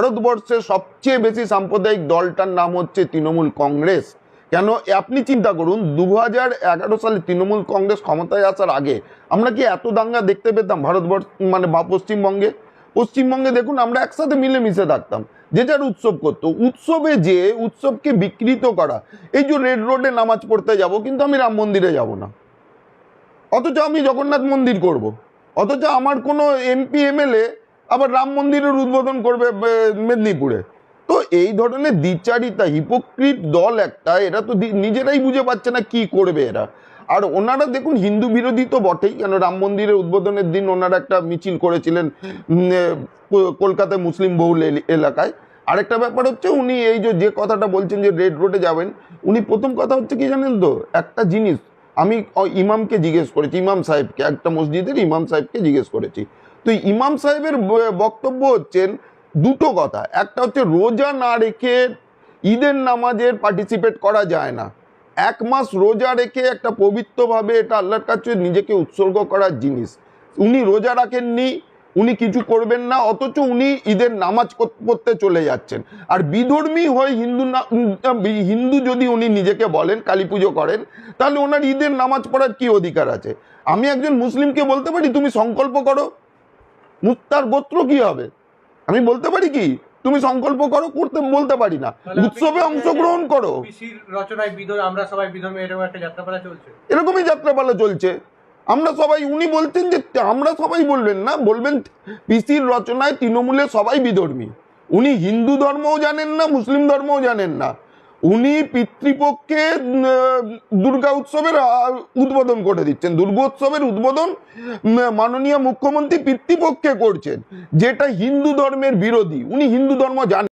ভারতবর্ষের সবচেয়ে বেশি সাম্প্রদায়িক দলটার নাম হচ্ছে তৃণমূল কংগ্রেস। কেন? আপনি চিন্তা করুন দু হাজার এগারো সালে তৃণমূল কংগ্রেস ক্ষমতায় আসার আগে আমরা কি এত দাঙ্গা দেখতে পেতাম ভারতবর্ষ মানে বা পশ্চিমবঙ্গে? পশ্চিমবঙ্গে দেখুন, আমরা একসাথে মিলেমিশে থাকতাম, যে যার উৎসব করতো। উৎসবে যে উৎসবকে বিকৃত করা, এই যে রেড রোডে নামাজ পড়তে যাব, কিন্তু আমি রাম মন্দিরে যাব না। অথচ আমি জগন্নাথ মন্দির করব। অথচ আমার কোনো এমপি, এমএলএ আবার রাম মন্দিরের উদ্বোধন করবে মেদিনীপুরে। তো এই ধরনের দ্বিচারিতা, হিপোক্রিট দল একটা, এরা তো নিজেরাই বুঝে পাচ্ছে না কি করবে এরা। আর ওনারা দেখুন, হিন্দু বিরোধী তো বটেই, কেন রাম মন্দিরের উদ্বোধনের দিন ওনারা একটা মিছিল করেছিলেন কলকাতায় মুসলিম বহুল এল- এলাকায়। আরেকটা ব্যাপার হচ্ছে, উনি এই যে কথাটা বলছেন যে রেড রোডে যাবেন, উনি প্রথম কথা হচ্ছে কি জানেন তো, একটা জিনিস আমি ইমামকে জিজ্ঞেস করেছি, ইমাম সাহেবকে, একটা মসজিদের ইমাম সাহেবকে জিজ্ঞেস করেছি। তো ইমাম সাহেবের বক্তব্য হচ্ছেন দুটো কথা। একটা হচ্ছে রোজা না রেখে ঈদের নামাজের পার্টিসিপেট করা যায় না। এক মাস রোজা রেখে একটা পবিত্রভাবে এটা আল্লাহর কাছে নিজেকে উৎসর্গ করার জিনিস। উনি রোজা রাখেননি উনি কিছু করবেন না অথচ উনি ঈদের নামাজ পড়তে চলে যাচ্ছেন। আর বিধর্মী হয়ে হিন্দু না হিন্দু যদি উনি নিজেকে বলেন কালী পুজো করেন তাহলে ওনার ঈদের নামাজ পড়ার কি অধিকার আছে? আমি একজন মুসলিমকে বলতে পারি তুমি সংকল্প করো। মু- তার গোত্র কি হবে? আমি বলতে পারি কি? তুমি সংকল্প করো করতে বলতে পারি না। উৎসবে অংশগ্রহণ করো। রচনায় আমরা সবাই এরকম একটা যাত্রাপালা চলছে? এরকমই যাত্রাপালা চলছে। আমরা সবাই, উনি বলছেন যে, আমরা সবাই বলবেন না, বলবেন পিসির রচনায় তৃণমূলে সবাই বিধর্মী। উনি হিন্দু ধর্মও জানেন না, মুসলিম ধর্মও জানেন না। উনি পিতৃপক্ষে দুর্গা উৎসবের উদ্বোধন করে দিচ্ছেন। দুর্গা উৎসবের উদ্বোধন মাননীয় মুখ্যমন্ত্রী পিতৃপক্ষে করছেন, যেটা হিন্দু ধর্মের বিরোধী। উনি হিন্দু ধর্ম জানেন